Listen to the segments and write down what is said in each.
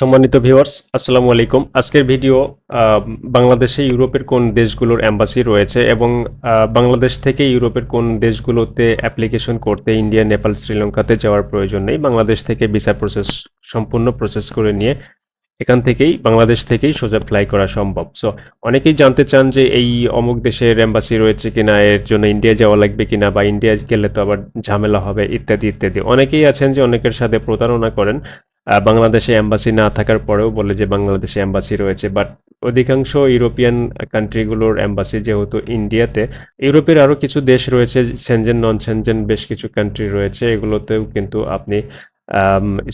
সম্মানিত ভিউয়ার্স আসসালামু আলাইকুম। আজকের ভিডিও বাংলাদেশে ইউরোপের কোন দেশগুলোর অ্যাম্বাসি রয়েছে এবং বাংলাদেশ থেকে ইউরোপের কোন দেশগুলোতে অ্যাপ্লিকেশন করতে ইন্ডিয়া, নেপাল, শ্রীলঙ্কাতে যাওয়ার প্রয়োজন নেই। বাংলাদেশ থেকে ভিসা প্রসেস সম্পূর্ণ প্রসেস করে নিয়ে এখান থেকেই, বাংলাদেশ থেকেই সোজা ফ্লাই করা সম্ভব। সো অনেকেই জানতে চান যে এই অমুক দেশের অ্যাম্বাসি রয়েছে কিনা, এর জন্য ইন্ডিয়া যাওয়া লাগবে কিনা বা ইন্ডিয়া গেলে তো আবার ঝামেলা হবে, ইত্যাদি ইত্যাদি। অনেকেই আছেন যে অনেকের সাথে প্রতারণা করেন বাংলাদেশে এম্বাসি না থাকার পরেও বলে যে বাংলাদেশে এম্বাসি রয়েছে বাট অধিকাংশ ইউরোপিয়ান কান্ট্রিগুলোর এম্বাসি যেহেতু ইন্ডিয়াতে, ইউরোপের আরও কিছু দেশ রয়েছে সেনজেন নন সেনজেন বেশ কিছু কান্ট্রি রয়েছে, এগুলোতেও কিন্তু আপনি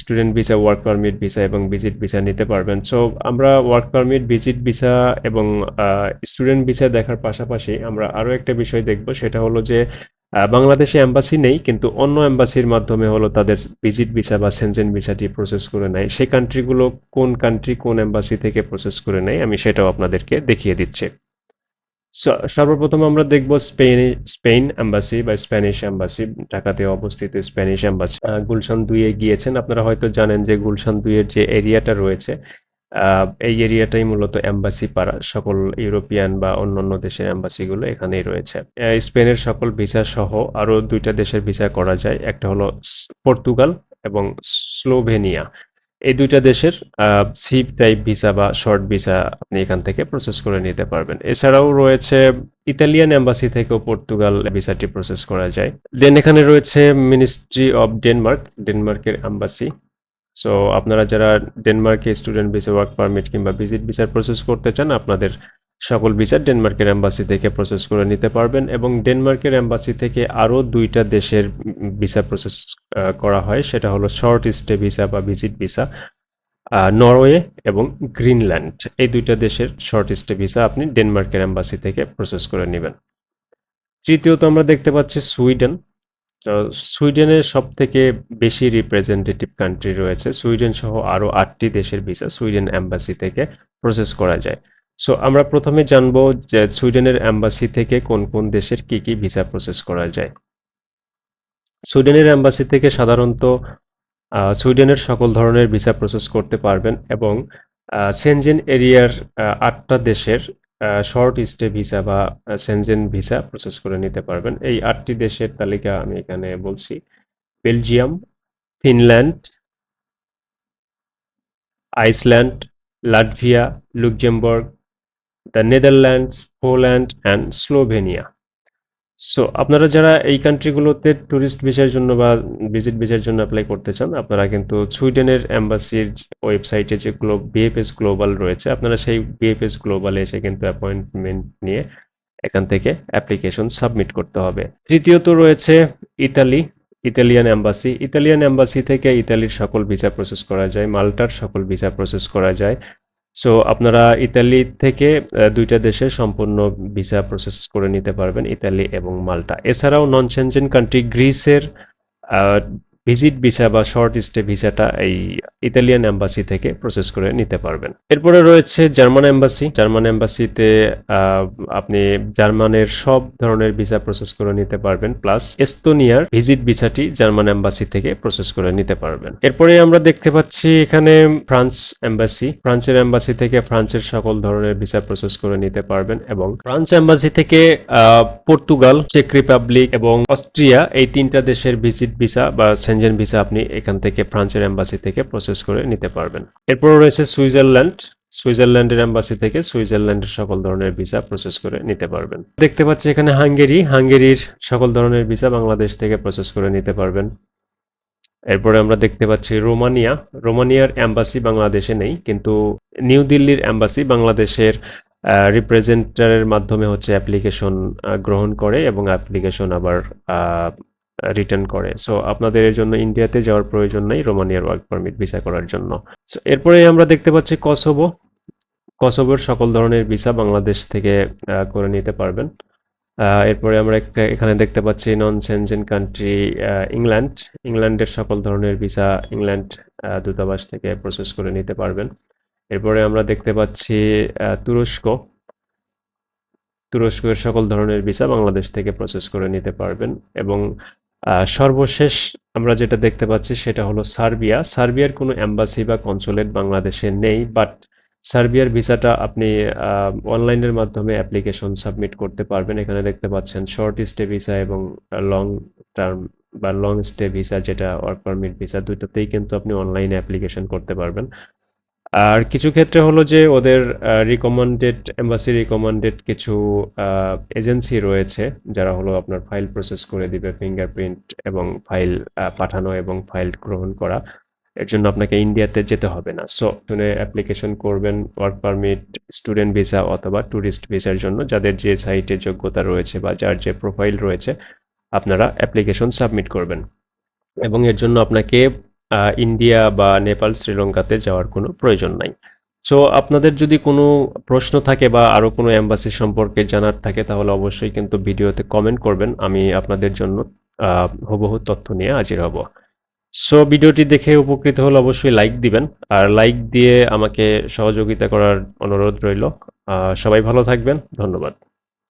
student visa work permit visa এবং ভিজিট ভিসা নিতে পারবেন। সো আমরা ওয়ার্ক পারমিট ভিজিট ভিসা এবং স্টুডেন্ট ভিসা দেখার পাশাপাশি আমরা আরও একটা বিষয় দেখব, সেটা হলো যে বাংলাদেশে এম্বাসি নেই কিন্তু অন্য এম্বাসির মাধ্যমে হলো তাদের ভিজিট ভিসা বা সেনজেন ভিসাটি প্রসেস করে নেয়। সেই কান্ট্রিগুলো কোন কান্ট্রি কোন এম্বাসি থেকে প্রসেস করে নেয় আমি সেটাও আপনাদেরকে দেখিয়ে দিচ্ছি। সর্বপ্রথম আমরা দেখব স্পেন স্পেন এম্বাসি বা স্প্যানিশ এম্বাসি ঢাকাতে অবস্থিত স্প্যানিশ আহ, গুলশান দুইয়ে গিয়েছেন। আপনারা হয়তো জানেন যে গুলশান দুইয়ের যে এরিয়াটা রয়েছে এই এরিয়াটাই মূলত এম্বাসি পাড়া, সকল ইউরোপিয়ান বা অন্যান্য দেশের এম্বাসিগুলো এখানেই রয়েছে। স্পেনের সকল ভিসা সহ আরও দুইটা দেশের ভিসা করা যায়, একটা হলো পর্তুগাল এবং স্লোভেনিয়া। এই দুইটা দেশের সিপ টাইপ ভিসা বা শর্ট ভিসা আপনি এখান থেকে প্রসেস করে নিতে পারবেন। এছাড়াও রয়েছে ইতালিয়ান এম্বাসি থেকেও পর্তুগাল ভিসাটি প্রসেস করা যায়। দেন এখানে রয়েছে মিনিস্ট্রি অফ ডেনমার্ক ডেনমার্কের এম্বাসি সো আপনারা যারা ডেনমার্কে স্টুডেন্ট ভিসা ওয়ার্ক পারমিট কিংবা ভিজিট ভিসার প্রসেস করতে চান, আপনাদের সকল ভিসা ডেনমার্কের অ্যাম্বাসি থেকে প্রসেস করে নিতে পারবেন এবং ডেনমার্কের অ্যাম্বাসি থেকে আরও দুইটা দেশের ভিসা প্রসেস করা হয়। সেটা হলো শর্ট স্টে ভিসা বা ভিজিট ভিসা নরওয়ে এবং গ্রিনল্যান্ড এই দুইটা দেশের শর্ট স্টে ভিসা আপনি ডেনমার্কের এম্বাসি থেকে প্রসেস করে নেবেন। তৃতীয়ত আমরা দেখতে পাচ্ছি সুইডেন তো সুইডেনের সব থেকে বেশি রিপ্রেজেন্টেটিভ কান্ট্রি রয়েছে। সুইডেন সহ আরও আটটি দেশের ভিসা সুইডেন অ্যাম্বাসি থেকে প্রসেস করা যায়। সো আমরা প্রথমে জানব যে সুইডেনের অ্যাম্বাসি থেকে কোন কোন দেশের কি কি ভিসা প্রসেস করা যায়। সুইডেনের অ্যাম্বাসি থেকে সাধারণত সুইডেনের সকল ধরনের ভিসা প্রসেস করতে পারবেন এবং সেনজেন এরিয়ার আটটা দেশের শর্ট স্টে ভিসা বা সেনজেন ভিসা প্রসেস করে নিতে পারবেন। এই আটটি দেশের তালিকা আমি এখানে বলছি। Belgium, Finland, Iceland, Latvia Luxembourg the Netherlands, Poland and Slovenia. So আপনারা যারা এই কান্ট্রিগুলোতে ট্যুরিস্ট ভিসার জন্য বা ভিজিট ভিসার জন্য অ্যাপ্লাই করতে চান, আপনারা কিন্তু সুইডেনের এম্বাসির ওয়েবসাইটে যে যেগুলো বিএফএস গ্লোবাল রয়েছে, আপনারা সেই বিএফএস গ্লোবালে এসে কিন্তু অ্যাপয়েন্টমেন্ট নিয়ে এখান থেকে অ্যাপ্লিকেশন সাবমিট করতে হবে। তৃতীয়ত রয়েছে Italy, Italian embassy Italian embassy থেকে ইতালির সকল ভিসা প্রসেস করা যায়, মাল্টার সকল ভিসা প্রসেস করা যায়। সো আপনারা ইতালি থেকে দুইটা দেশে সম্পূর্ণ ভিসা প্রসেস করে নিতে পারবেন ইতালি এবং মাল্টা। এছাড়াও নন সেনজেন কান্ট্রি গ্রিসের ভিজিট ভিসা বা শর্ট স্টে ভিসাটা এই ইতালিয়ান এম্বাসি থেকে প্রসেস করে নিতে পারবেন। এরপরে রয়েছে জার্মান এম্বাসি। জার্মান এম্বাসিতে আপনি জার্মানের সব ধরনের ভিসা প্রসেস করে নিতে পারবেন, প্লাস এস্তোনিয়ার ভিজিট ভিসাটি জার্মান এম্বাসি থেকে প্রসেস করে নিতে পারবেন। এরপরে আমরা দেখতে পাচ্ছি এখানে ফ্রান্স এম্বাসি। ফ্রান্সের এম্বাসি থেকে ফ্রান্সের সকল ধরনের ভিসা প্রসেস করে নিতে পারবেন এবং ফ্রান্স এম্বাসি থেকে পর্তুগাল, চেক রিপাবলিক এবং অস্ট্রিয়া এই তিনটা দেশের ভিজিট ভিসা বা সেনজেন ভিসা আপনি এখান থেকে ফ্রান্সের এম্বাসি থেকে প্রসেস করে নিতে পারবেন। এরপর রয়েছে সুইজারল্যান্ড। সুইজারল্যান্ডের এম্বাসি থেকে সুইজারল্যান্ডের সকল ধরনের ভিসা প্রসেস করে নিতে পারবেন। দেখতে পাচ্ছি এখানে হাঙ্গেরি। হাঙ্গেরির সকল ধরনের ভিসা বাংলাদেশ থেকে প্রসেস করে নিতে পারবেন। এরপরে আমরা দেখতে পাচ্ছি রোমানিয়া। রোমানিয়ার এম্বাসি বাংলাদেশে নেই, কিন্তু নিউ দিল্লির এম্বাসি বাংলাদেশের রিপ্রেজেন্টারের মাধ্যমে হচ্ছে অ্যাপ্লিকেশন গ্রহণ করে এবং অ্যাপ্লিকেশন আবার রিটার্ন করে। সো আপনাদের জন্য ইন্ডিয়াতে যাওয়ার প্রয়োজন নেই রোমানিয়ার ওয়ার্ক পারমিট ভিসা করার জন্য। So, এরপরে আমরা দেখতে পাচ্ছি কসোভো কসোভোর সকল ধরনের ভিসা বাংলাদেশ থেকে করে নিতে পারবেন। এরপরে আমরা একটা এখানে দেখতে পাচ্ছি নন সেনজেন কান্ট্রি ইংল্যান্ড ইংল্যান্ডের সকল ধরনের ভিসা ইংল্যান্ড দূতাবাস থেকে প্রসেস করে নিতে পারবেন। এরপরে আমরা দেখতে পাচ্ছি তুরস্ক। তুরস্কের সকল ধরনের ভিসা বাংলাদেশ থেকে প্রসেস করে নিতে পারবেন এবং সর্বশেষ আমরা যেটা দেখতে পাচ্ছি সেটা হলো সার্বিয়া। সার্বিয়ার কোনো এম্বাসি বা কনসুলেট বাংলাদেশে নেই বাট সার্বিয়ার ভিসাটা আপনি অনলাইনের মাধ্যমে অ্যাপ্লিকেশন সাবমিট করতে পারবেন। এখানে দেখতে পাচ্ছেন শর্ট স্টে ভিসা এবং লং টার্ম বা লং স্টে ভিসা যেটা ওয়ার্ক পারমিট ভিসা দুটোতেই কিন্তু আপনি অনলাইনে অ্যাপ্লিকেশন করতে পারবেন। আর কিছু ক্ষেত্রে হলো যে ওদের রিকমেন্ডেড এম্বাসি রিকমেন্ডেড কিছু এজেন্সি রয়েছে যারা হলো আপনার ফাইল প্রসেস করে দিবে ফিঙ্গারপ্রিন্ট এবং ফাইল পাঠানো এবং ফাইল গ্রহণ করা। এর জন্য আপনাকে ইন্ডিয়াতে যেতে হবে না। সো শুনে অ্যাপ্লিকেশন করবেন ওয়ার্ক পারমিট স্টুডেন্ট ভিসা অথবা ট্যুরিস্ট ভিসার জন্য, যাদের যে সাইটে যোগ্যতা রয়েছে বা যার যে প্রোফাইল রয়েছে, আপনারা অ্যাপ্লিকেশন সাবমিট করবেন। এবং এর জন্য আপনাকে ইন্ডিয়া বা নেপাল, শ্রীলঙ্কাতে যাওয়ার কোনো প্রয়োজন নাই। সো আপনাদের যদি কোনো প্রশ্ন থাকে বা আরও কোনো এম্বাসি সম্পর্কে জানার থাকে, তাহলে অবশ্যই কিন্তু ভিডিওতে কমেন্ট করবেন। আমি আপনাদের জন্য হুবহু তথ্য নিয়ে হাজির হব। সো ভিডিওটি দেখে উপকৃত হলে অবশ্যই লাইক দিবেন। আর লাইক দিয়ে আমাকে সহযোগিতা করার অনুরোধ রইল। সবাই ভালো থাকবেন। ধন্যবাদ।